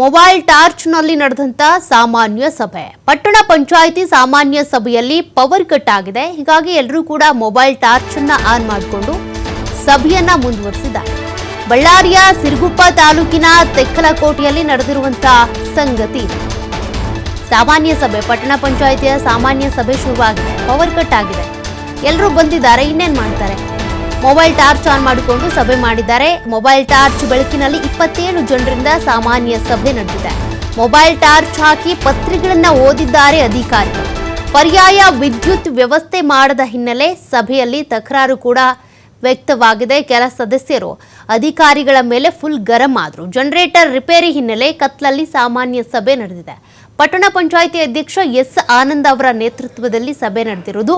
Mobile ಟಾರ್ಚ್ನಲ್ಲಿ ನಡೆದಂತ ಸಾಮಾನ್ಯ ಸಭೆ. ಪಟ್ಟಣ ಪಂಚಾಯಿತಿ ಸಾಮಾನ್ಯ ಸಭೆಯಲ್ಲಿ ಪವರ್ ಕಟ್ ಆಗಿದೆ. ಹೀಗಾಗಿ ಎಲ್ಲರೂ ಕೂಡ ಮೊಬೈಲ್ ಟಾರ್ಚ್ ಅನ್ನ ಆನ್ ಮಾಡಿಕೊಂಡು ಸಭೆಯನ್ನ ಮುಂದುವರಿಸಿದ್ದಾರೆ. ಬಳ್ಳಾರಿಯ ಸಿರುಗುಪ್ಪ ತಾಲೂಕಿನ ತೆಕ್ಕಲಕೋಟೆಯಲ್ಲಿ ನಡೆದಿರುವಂತಹ ಸಂಗತಿ ಸಾಮಾನ್ಯ ಸಭೆ, ಪಟ್ಟಣ ಪಂಚಾಯಿತಿಯ ಸಾಮಾನ್ಯ ಸಭೆ ಶುರುವಾಗಿದೆ. ಪವರ್ ಕಟ್ ಆಗಿದೆ. ಎಲ್ಲರೂ ಬಂದಿದ್ದಾರೆ, ಇನ್ನೇನ್ ಮಾಡ್ತಾರೆ? ಮೊಬೈಲ್ ಟಾರ್ಚ್ ಆನ್ ಮಾಡಿಕೊಂಡು ಸಭೆ ಮಾಡಿದ್ದಾರೆ. ಮೊಬೈಲ್ ಟಾರ್ಚ್ ಬೆಳಕಿನಲ್ಲಿ ಇಪ್ಪತ್ತೇಳು ಜನರಿಂದ ಸಾಮಾನ್ಯ ಸಭೆ ನಡೆದಿದೆ. ಮೊಬೈಲ್ ಟಾರ್ಚ್ ಹಾಕಿ ಪತ್ರಿಕೆಗಳನ್ನ ಓದಿದ್ದಾರೆ ಅಧಿಕಾರಿಗಳು. ಪರ್ಯಾಯ ವಿದ್ಯುತ್ ವ್ಯವಸ್ಥೆ ಮಾಡದ ಹಿನ್ನೆಲೆ ಸಭೆಯಲ್ಲಿ ತಕರಾರು ಕೂಡ ವ್ಯಕ್ತವಾಗಿದೆ. ಕೆಲ ಸದಸ್ಯರು ಅಧಿಕಾರಿಗಳ ಮೇಲೆ ಫುಲ್ ಗರಂ ಆದರು. ಜನರೇಟರ್ ರಿಪೇರಿ ಹಿನ್ನೆಲೆ ಕತ್ಲಲ್ಲಿ ಸಾಮಾನ್ಯ ಸಭೆ ನಡೆದಿದೆ. ಪಟ್ಟಣ ಪಂಚಾಯಿತಿ ಅಧ್ಯಕ್ಷ ಎಸ್. ಆನಂದ್ ಅವರ ನೇತೃತ್ವದಲ್ಲಿ ಸಭೆ ನಡೆದಿರುವುದು.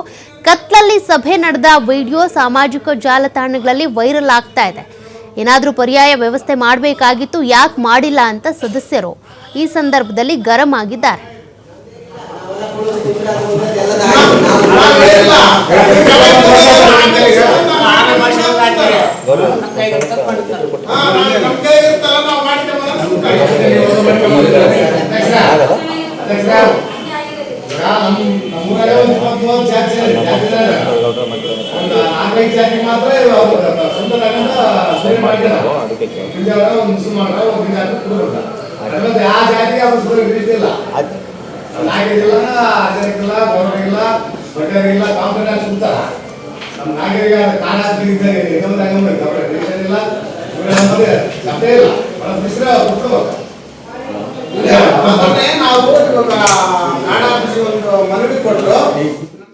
ಕತ್ಲಲ್ಲಿ ಸಭೆ ನಡೆದ ವಿಡಿಯೋ ಸಾಮಾಜಿಕ ಜಾಲತಾಣಗಳಲ್ಲಿ ವೈರಲ್ ಆಗ್ತಾ ಇದೆ. ಏನಾದರೂ ಪರ್ಯಾಯ ವ್ಯವಸ್ಥೆ ಮಾಡಬೇಕಾಗಿತ್ತು ಯಾಕೆ ಮಾಡಿಲ್ಲ ಅಂತ ಸದಸ್ಯರು ಈ ಸಂದರ್ಭದಲ್ಲಿ ಗರಂ ಆಗಿದ್ದಾರೆ. ನಾಲ್ಕೈದು ಜಾತಿ ಮಾತ್ರ ಸ್ವಂತ ತಗೊಂಡ ಸರಿ ಇಂಡಿಯಾವ ಒಂದು ಮುಸ್ಲಿಂ ಮಾಡ್ರ ಒಂದು ಜಾತಿ ಆ ಜಾತಿಗೆ ಅವ್ರು ಸುಳ್ಳು ಹಿಡಿತಿಲ್ಲ ನಾಗರಿಗಿಲ್ಲ ಅಜರಿಗಿಲ್ಲ ಗೌರವಿಲ್ಲ ಬಟ್ಟರಿಗಿಲ್ಲ ಕಾಂಪಿಟೆನ್ಸ್ ಸುತ್ತಾರ ನಮ್ಮ ನಾಗರಿಕ ಕಾಣಾತಿದ್ದಾರೆ ಇನ್ನೊಂದು ಹಂಗಂದ್ರೆ ಇವ್ರ ಶಬ್ದ ಇಲ್ಲ ಇವಾಗ